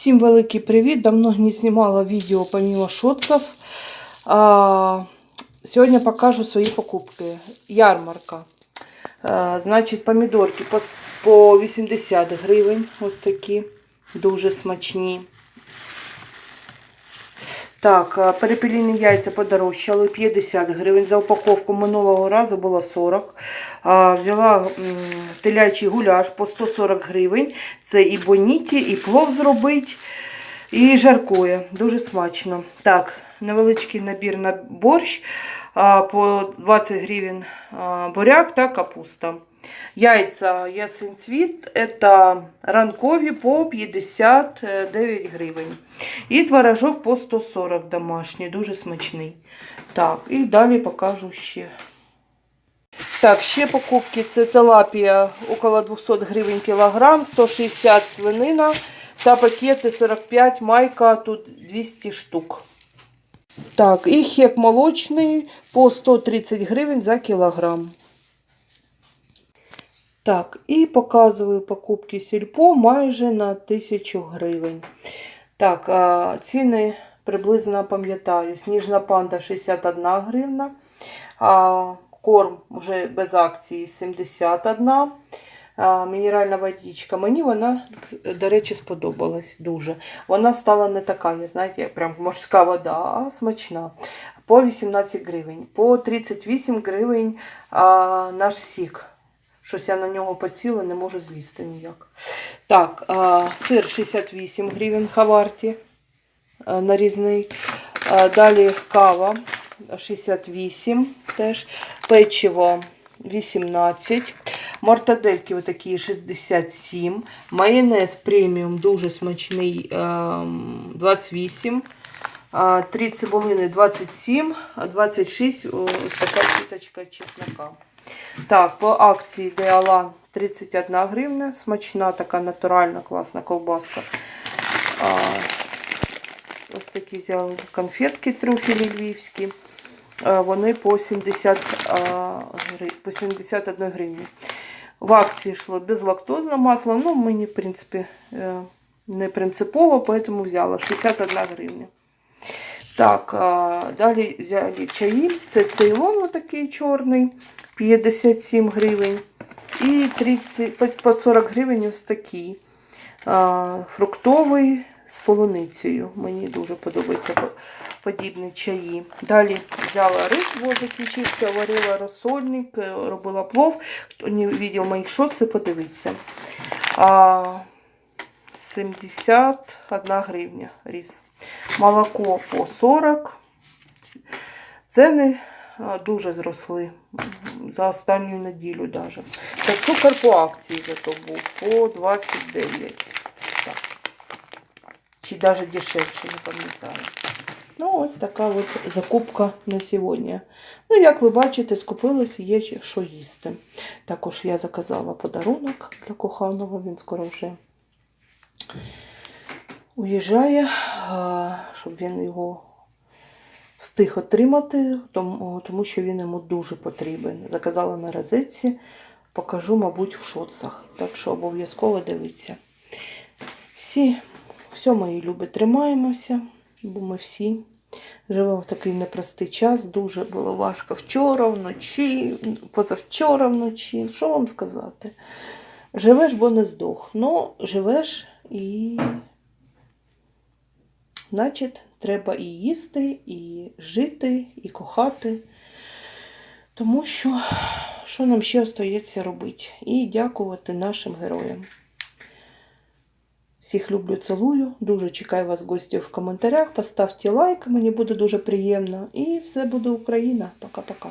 Всім великий привіт! Давно не знімала відео помимо шоців. Сьогодні покажу свої покупки. Ярмарка. Значить, помідорки по, по 80 гривень. Ось такі. Дуже смачні. Так, а, перепіліні яйця подорожчали 50 гривень. За упаковку минулого разу було 40. А, взяла телячий гуляш по 140 гривень. Це і боніті, і плов зробить, і жаркує. Дуже смачно. Так, невеличкий набір на борщ. По 20 гривень буряк та капуста. Яйця ясен світ это ранкові по 59 гривень. І творожок по 140 домашній, дуже смачний. Так, і далі покажу ще. Так, ще покупки це tilapia около 200 гривень кілограм, 160 свинина та пакети 45 майка, тут 200 штук. Так, і хек молочний по 130 гривень за кілограм. Так, і показую покупки сільпо майже на 1000 гривень. Так, ціни приблизно пам'ятаю. Сніжна панда 61 гривна. Корм вже без акції 71. А, мінеральна водичка. Мені вона, до речі, сподобалась дуже. Вона стала не така, я знаєте, прям морська вода, а смачна. По 18 гривень. По 38 гривень а, наш сік. Щось я на нього поціла, не можу злізти ніяк. Так, сир 68 гривень хаварті нарізний. Далі кава 68 теж. Печиво 18. Мортадельки отакі 67. Майонез преміум дуже смачний ем, 28. А, Три цибулини 27, 26 ось така сіточка чеснока. Так, по акції Деалан 31 гривня. Смачна така натуральна, класна ковбаска. А, ось такі взяли конфетки трюфелі львівські. А, вони по, 70, а, по 71 гривні. В акції йшло безлактозне масло. Ну, мені, в принципі, е, не принципово, поэтому взяла 61 гривня. Так, а, далі взяли чаї. Це цейлон такий чорний, 57 гривень. І 30, по- по 40 гривень ось такий. Фруктовий з полуницею. Мені дуже подобаються подібні чаї. Далі взяла рис, вот закінчився, варила розсольник, е, робила плов. Хто не бачив моїх шоців, подивіться. А, 71 гривня ріс. Молоко по 40. Ціни дуже зросли за останню неділю даже. Та цукор по акції зато був по 29. Так. Чи навіть дешевше, не пам'ятаю. Ну, ось така от закупка на сьогодні. Ну, як ви бачите, скупилися, є що їсти. Також я заказала подарунок для коханого, він скоро вже уїжджає, щоб він його встиг отримати, тому, тому що він йому дуже потрібен. Заказала на розетці, покажу, мабуть, в шоцах. Так що обов'язково дивіться. Всі, все, мої любі, тримаємося, бо ми всі живемо в такий непростий час. Дуже було важко вчора, вночі, позавчора вночі. Що вам сказати? Живеш, бо не здох. Ну, живеш і Значить, треба і їсти, і жити, і кохати. Тому що, що нам ще остається робити? І дякувати нашим героям. Всіх люблю, цілую. Дуже чекаю вас гості в коментарях. Поставте лайк, мені буде дуже приємно. І все буде Україна. Пока-пока.